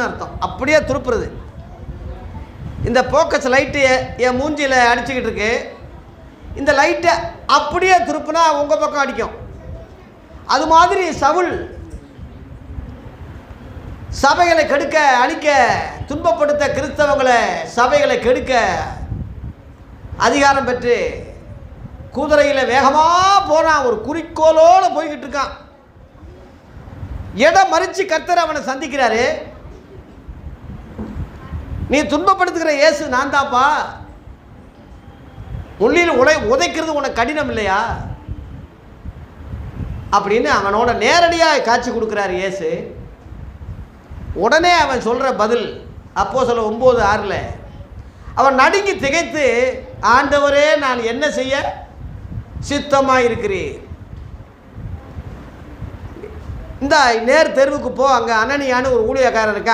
துருப்புன்னு அர்த்தம். அப்படியே துருப்புறது. இந்த போக்கஸ் லைட்டு என் மூஞ்சியில் அடிச்சுக்கிட்டு இருக்கு. இந்த லைட்டை அப்படியே திருப்புனா உங்கள் பக்கம் அடிக்கும். அது மாதிரி சவுல் சபைகளை கெடுக்க அழிக்க துன்பப்படுத்த கிறிஸ்தவங்களை சபைகளை கெடுக்க அதிகாரம் பெற்று குதிரையில் வேகமாக போனான் ஒரு குறிக்கோளோடு போய்கிட்டு இருக்கான். இடம் மறித்து கத்தர் அவனை சந்திக்கிறாரு. நீ துன்பப்படுத்துகிற இயேசு நான் தான்ப்பா முள்ளில் உலை உதைக்கிறது உனக்கு கடினம் இல்லையா? அப்படின்னு அவனோட நேரடியாக காட்சி கொடுக்குறாரு இயேசு. உடனே அவன் சொல்கிற பதில் அப்போ சொல்ல ஒம்பது ஆறில் அவன் நடுங்கி திகைத்து ஆண்டவரே நான் என்ன செய்ய சித்தமாக இருக்கிறேன். இந்த நேர் தெருவுக்கு போ அங்கே அனனியான்னு ஒரு ஊழியக்காரன் இருக்கான்.